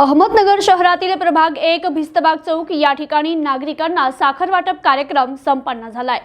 अहमदनगर शहरातील प्रभाग एक भिस्तबाग चौक या ठिकाणी नागरिकांना साखर वाटप कार्यक्रम संपन्न झालाय.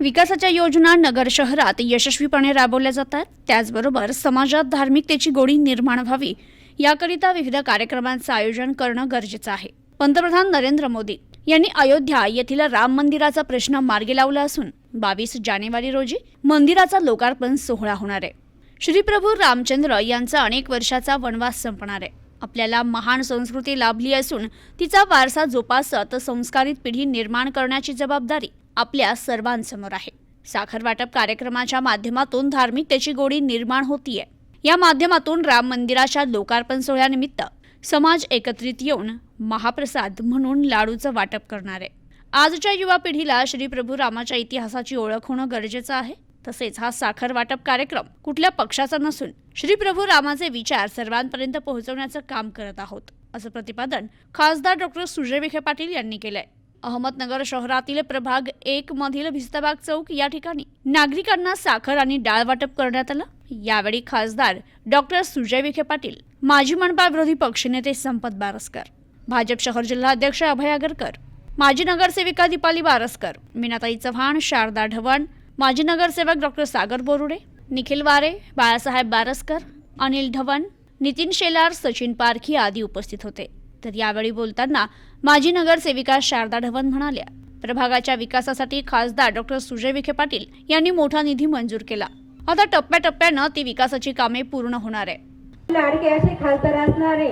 विकासाच्या योजना नगर शहरात यशस्वीपणे राबवल्या जातात. त्याचबरोबर समाजात धार्मिकतेची गोडी निर्माण व्हावी याकरिता विविध कार्यक्रमांचं आयोजन करणं गरजेचं आहे. पंतप्रधान नरेंद्र मोदी यांनी अयोध्या येथील राम मंदिराचा प्रश्न मार्गी लावला असून बावीस जानेवारी रोजी मंदिराचा लोकार्पण सोहळा होणार आहे. श्रीप्रभू रामचंद्र यांचा अनेक वर्षाचा वनवास संपणार आहे. आपल्याला महान संस्कृती लाभली असून तिचा वारसा जोपासत संस्कारित पिढी निर्माण करण्याची जबाबदारी आपल्या सर्वांसमोर आहे. साखर वाटप कार्यक्रमाच्या माध्यमातून धार्मिकतेची गोडी निर्माण होतीये. या माध्यमातून राम मंदिराच्या लोकार्पण सोहळ्यानिमित्त समाज एकत्रित येऊन महाप्रसाद म्हणून लाडूचं वाटप करणार आहे. आजच्या युवा पिढीला श्री प्रभू रामाच्या इतिहासाची ओळख होणं गरजेचं आहे. तसेच हा साखर वाटप कार्यक्रम कुठल्या पक्षाचा नसून श्री प्रभू रामाचे विचार सर्वांपर्यंत पोहोचवण्याचं काम करत आहोत असं प्रतिपादन खासदार डॉक्टर सुजय विखे पाटील यांनी केलंय. अहमदनगर शहरातील प्रभाग एक मधील भिस्तबाग चौक या ठिकाणी नागरिकांना साखर आणि डाळ वाटप करण्यात आलं. यावेळी खासदार डॉक्टर सुजय विखे पाटील माजी मनपा विरोधी पक्षनेते संपत बारसकर भाजप शहर जिल्हाध्यक्ष अभय आगरकर माजी नगरसेविका दीपाली बारसकर मीनाताई चव्हाण शारदा ढवण माजी नगरसेवक डॉक्टर सागर बोरुडे निखिल वारे बाळासाहेब बारसकर अनिल ढवण नितीन शेलार सचिन पारखी आदी उपस्थित होते. तर यावेळी बोलताना माजी नगरसेविका शारदा ढवण म्हणाल्या प्रभागाच्या विकासासाठी खासदार डॉक्टर सुजय विखे पाटील यांनी मोठा निधी मंजूर केला. आता टप्प्याटप्प्यानं ती विकासाची कामे पूर्ण होणार आहे लाडके असे खासदार असणारे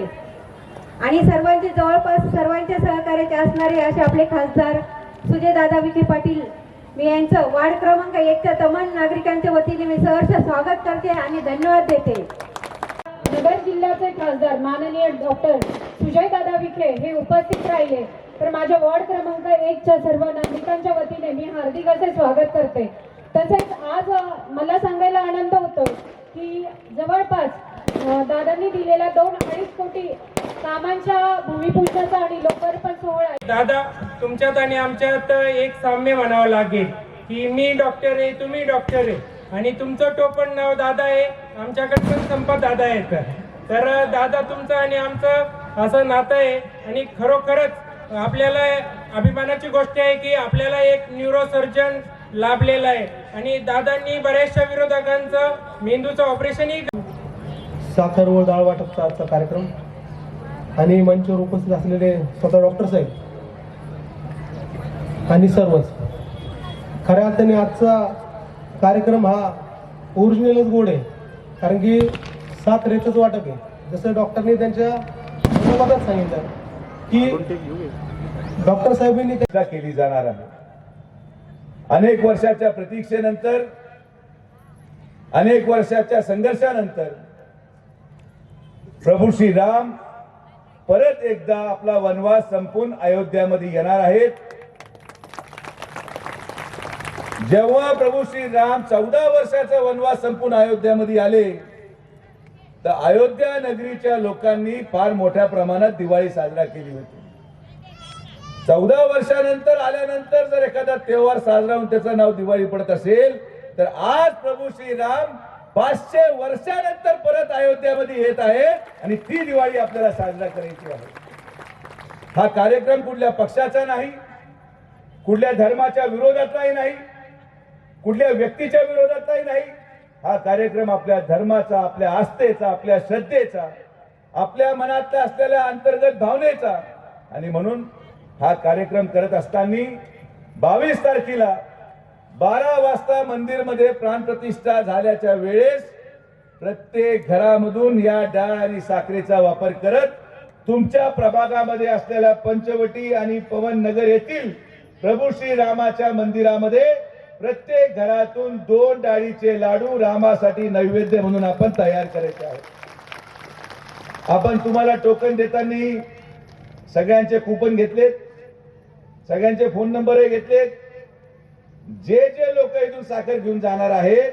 आणि सर्वांचे जवळपास सर्वांच्या सहकार्याचे असणारे असे आपले खासदार सुजयदादा विखे पाटील मी यांचं वार्ड क्रमांक एकच्या तमाम नागरिकांच्या वतीने मी सहर्ष स्वागत करते आणि धन्यवाद देते. नगर जिल्ह्याचे खासदार माननीय डॉक्टर सुजयदादा विखे हे उपस्थित राहिले. तर माझ्या वॉर्ड क्रमांक एकच्या सर्व नागरिकांच्या वतीने मी हार्दिक असे स्वागत करते. तसेच आज मला सांगायला आनंद होतो की जवळपास दादांनी दिलेल्या दोन अडीच कोटी कामांच्या भूमिपूजनाचा आणि लोकार्पण सोहळा दादा तुमच्यात आणि आमच्यात एक साम्य म्हणावं लागेल की मी डॉक्टर आहे तुम्ही डॉक्टर आहे. आणि तुमचं टोपण नाव दादा आहे आमच्याकडे पण संपत दादा येतं तर दादा तुमचं आणि आमचं असं नातं आहे. आणि खरोखरच आपल्याला अभिमानाची गोष्ट आहे की आपल्याला एक न्यूरोसर्जन लाभलेला आहे. आणि दादांनी बऱ्याचशा विरोधकांचं मेंदूचं ऑपरेशनही साखर व डाळ वाटपचा आजचा कार्यक्रम. आणि मंचवर उपस्थित असलेले स्वतः डॉक्टर साहेब आणि सर्वच. खऱ्या अर्थाने आजचा कार्यक्रम हा ओरिजिनलच गोड आहे. कारण की सात रेतच वाटप आहे. जसं डॉक्टरने त्यांच्या संदर्भात सांगितलं की डॉक्टर साहेबांनी केली जाणार आहे. अनेक वर्षाच्या प्रतीक्षेनंतर अनेक वर्षाच्या संघर्षानंतर प्रभू श्री राम परत एकदा आपला वनवास संपून अयोध्यामध्ये येणार आहेत. जेव्हा प्रभू श्री राम चौदा वर्षाचा वनवास संपून अयोध्यामध्ये आले तर अयोध्या नगरीच्या लोकांनी फार मोठ्या प्रमाणात दिवाळी साजरा केली होती. चौदा वर्षानंतर आल्यानंतर जर एखादा त्योहार साजरा होऊन त्याचं नाव दिवाळी पडत असेल तर आज प्रभू श्रीराम पाचशे वर्षानंतर परत येत आहे आणि ती दिवाळी आपल्याला साजरा करायची आहे. हा कार्यक्रम कुठल्या पक्षाचा नाही कुठल्या धर्माच्या विरोधातलाही नाही कुठल्या व्यक्तीच्या विरोधातलाही नाही. हा कार्यक्रम आपल्या धर्माचा आपल्या आस्थेचा आपल्या श्रद्धेचा आपल्या मनातल्या असलेल्या अंतर्गत भावनेचा. आणि म्हणून हा कार्यक्रम करत असताना बावीस तारखेला बारा वाजता मंदिरमध्ये प्राणप्रतिष्ठा झाल्याच्या वेळेस प्रत्येक घरामधून या डाळ आणि साखरेचा वापर करत तुमच्या प्रभागामध्ये असलेल्या पंचवटी आणि पवन नगर येथील प्रभू श्री रामाच्या मंदिरामध्ये प्रत्येक घरातून दोन डाळीचे लाडू रामासाठी नैवेद्य म्हणून आपण तयार करायचे आहे आपण तुम्हाला टोकन देताना सगळ्यांचे कुपन घेतलेत सगळ्यांचे फोन नंबरही घेतलेत. जे जे लोक इथून साखर घेऊन जाणार आहेत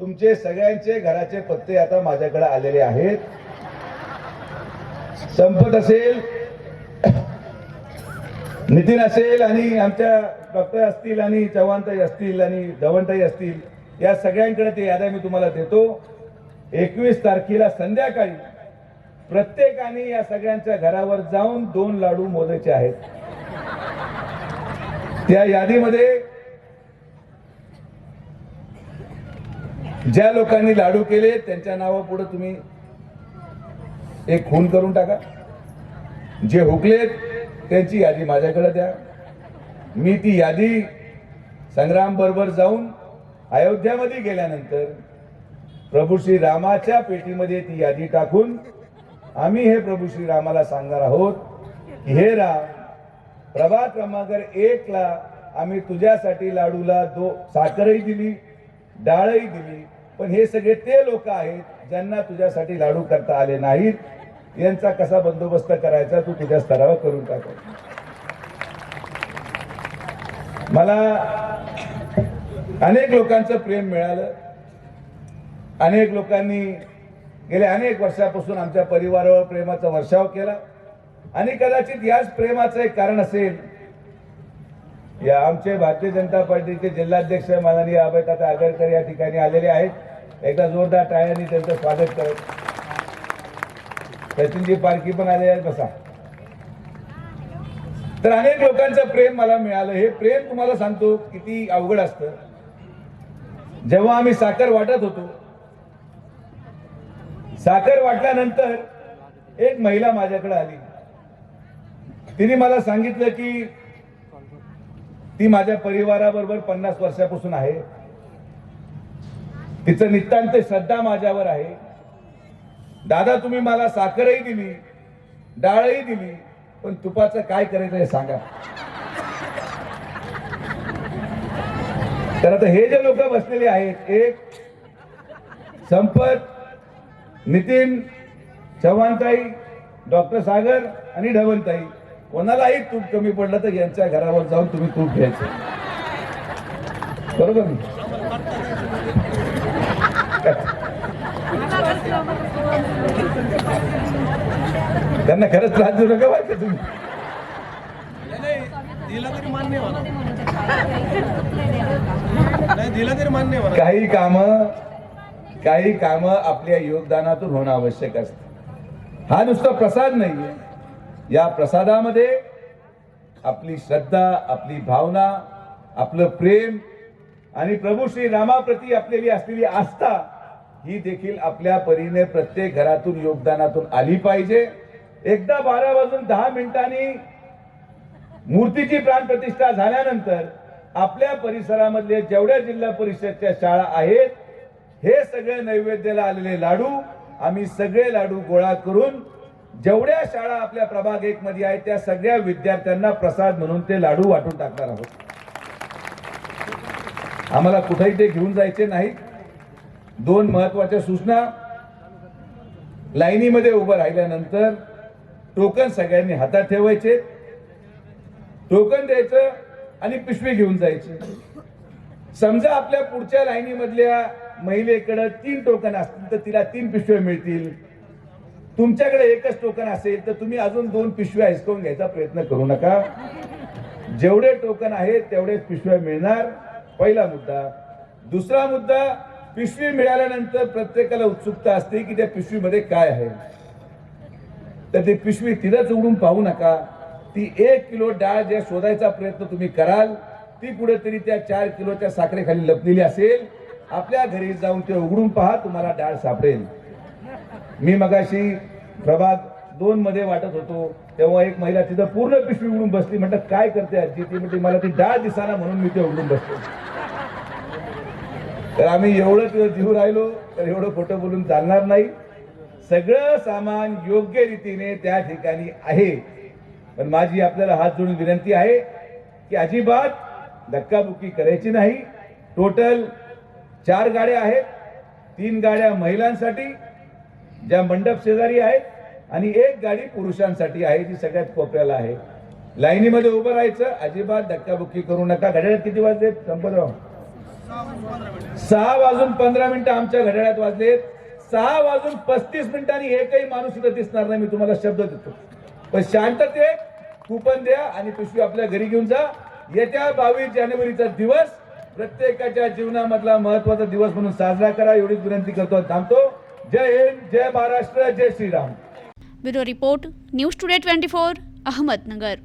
तुमचे सगळ्यांचे घराचे पत्ते आता माझ्याकडे आलेले आहेत. संपत असेल नितीन असेल आणि आमच्या डॉक्टर असतील आणि चव्हाणताई असतील आणि धवणताई असतील या सगळ्यांकडे ते याद्या मी तुम्हाला देतो. एकवीस तारखेला संध्याकाळी प्रत्येकाने या सगळ्यांच्या घरावर जाऊन दोन लाडू मोजायचे आहेत. त्या यादीमध्ये ज्या लोकांनी लाडू केले त्यांच्या नावापुढे तुम्ही एक खून करून टाका. जे हुकलेत त्यांची यादी माझ्याकडे द्या. मी ती यादी संग्राम बरोबर जाऊन अयोध्यामध्ये गेल्यानंतर प्रभू श्री रामाच्या पेटीमध्ये ती यादी टाकून आम्ही हे प्रभू श्री रामाला सांगणार आहोत की हे राम प्रभा क्रमांक एक ला आम्ही तुझ्यासाठी लाडूला दो साखरही दिली डाळही दिली पण हे सगळे ते लोक आहेत ज्यांना तुझ्यासाठी लाडू करता आले नाहीत. यांचा कसा बंदोबस्त करायचा तू तुझ्या स्तरावर करून टाक. मला अनेक लोकांचं प्रेम मिळालं. अनेक लोकांनी गेल्या अनेक वर्षापासून आमच्या परिवारावर प्रेमाचा वर्षाव केला. आणि कदाचित याच प्रेमाचं एक कारण असेल या आमचे भारतीय जनता पार्टीचे जिल्हाध्यक्ष माननीय अभयदादा आगरकर या ठिकाणी आलेले आहेत. एकदा जोरदार टाळ्यांनी त्यांचं स्वागत करत सचिनजी पारखी पण आले आहेत बसा. तर अनेक लोकांचं प्रेम मला मिळालं. हे प्रेम तुम्हाला सांगतो किती अवघड असतं. जेव्हा आम्ही साखर वाटत होतो साखर वाटल्यानंतर एक महिला माझ्याकडे आली. तिने मला सांगितलं की ती माझ्या परिवाराबरोबर पन्नास वर्षापासून आहे. तिचं नितांत श्रद्धा माझ्यावर आहे. दादा तुम्ही मला साखरही दिली डाळही दिली पण तुपाचं काय करायचं हे सांगा. तर आता हे जे लोक बसलेले आहेत एक संपत नितीन चव्हाणताई डॉक्टर सागर आणि ढवणताई कोणालाही तूप कमी पडलं तर यांच्या घरावर जाऊन तुम्ही तूप घ्यायचं बरोबर? त्यांना खरंच त्रास देऊ नका का तुम्ही. काही काम काही काम आपल्या योगदानातून होणं आवश्यक असतं हा नुसता प्रसाद नाहीये या प्रसादामध्ये आपली श्रद्धा आपली भावना आपलं प्रेम आणि प्रभू श्री रामाप्रती आपलेली असलेली आस्था ही देखील आपल्या परीने प्रत्येक घरातून योगदानातून आली पाहिजे. एकदा बारा वाजून दहा मिनिटांनी मूर्तीची प्राणप्रतिष्ठा झाल्यानंतर आपल्या परिसरामधले जेवढ्या जिल्हा परिषदच्या शाळा आहेत हे सगळे नैवेद्याला आलेले लाडू आम्ही सगळे लाडू गोळा करून जेवढ्या शाळा आपल्या प्रभाग एक मध्ये आहेत त्या सगळ्या विद्यार्थ्यांना प्रसाद म्हणून ते लाडू वाटून टाकणार आहोत. आम्हाला कुठेही ते घेऊन जायचे नाही दोन महत्त्वाच्या सूचना. लाईनीमध्ये उभं राहिल्यानंतर टोकन सगळ्यांनी हातात ठेवायचे. टोकन द्यायचं आणि पिशवी घेऊन जायची. समजा आपल्या पुढच्या लाईनीमधल्या महिलेकडं तीन टोकन असतील तर तिला तीन पिशव्या मिळतील. तुमच्याकडे एकच टोकन असेल तर तुम्ही अजून दोन पिशव्या हिसकवून घ्यायचा प्रयत्न करू नका. जेवढे टोकन आहेत तेवढेच पिशव्या मिळणार. पहिला मुद्दा. दुसरा मुद्दा पिशवी मिळाल्यानंतर प्रत्येकाला उत्सुकता असते की त्या पिशवीमध्ये काय आहे. तर ती पिशवी तिलाच उघडून पाहू नका. ती एक किलो डाळ जे शोधायचा प्रयत्न तुम्ही कराल ती कुठेतरी त्या चार किलोच्या साखरेखाली लपलेली असेल. आपल्या घरी जाऊन ते उघडून पहा तुम्हाला डाळ सापडेल. मी मगाशी प्रभाग दोन मध्ये वाटत होतो तेव्हा एक महिला तिथं पूर्ण पिशवी उघडून बसली. म्हटलं काय करते आजी? ती म्हणते मला ती डाळ दिसाना म्हणून मी ते उघडून बसतो. तर आम्ही एवढं तिथं जीव राहिलो तर एवढं खोटं बोलून चालणार नाही. सगळं सामान योग्य रीतीने त्या ठिकाणी आहे. पण माझी आपल्याला हात जोडून विनंती आहे की अजिबात धक्काबुक्की करायची नाही. टोटल चार गाड्या आहेत. तीन गाड्या महिलांसाठी ज्या मंडप शेजारी आहेत आणि एक गाडी पुरुषांसाठी आहे जी सगळ्यात कोपऱ्याला आहे. लाईनीमध्ये उभं राहायचं अजिबात धक्काबुक्की करू नका. घड्याळात किती वाजलेत? संपतराव. सहा वाजून पंधरा मिनिटं आमच्या घड्याळात वाजलेत. सहा वाजून पस्तीस मिनिटांनी एकही माणूस सुद्धा दिसणार नाही मी तुम्हाला शब्द देतो. पण शांततेत कुपन द्या आणि पिशवी आपल्या घरी घेऊन जा. येत्या बावीस जानेवारीचा दिवस प्रत्येकाच्या जीवनामधला महत्त्वाचा दिवस म्हणून साजरा करा. एवढीच विनंती करतो थांबतो. जय हिंद जय महाराष्ट्र जय Shriram. Bureau report news today twenty four Ahmednagar.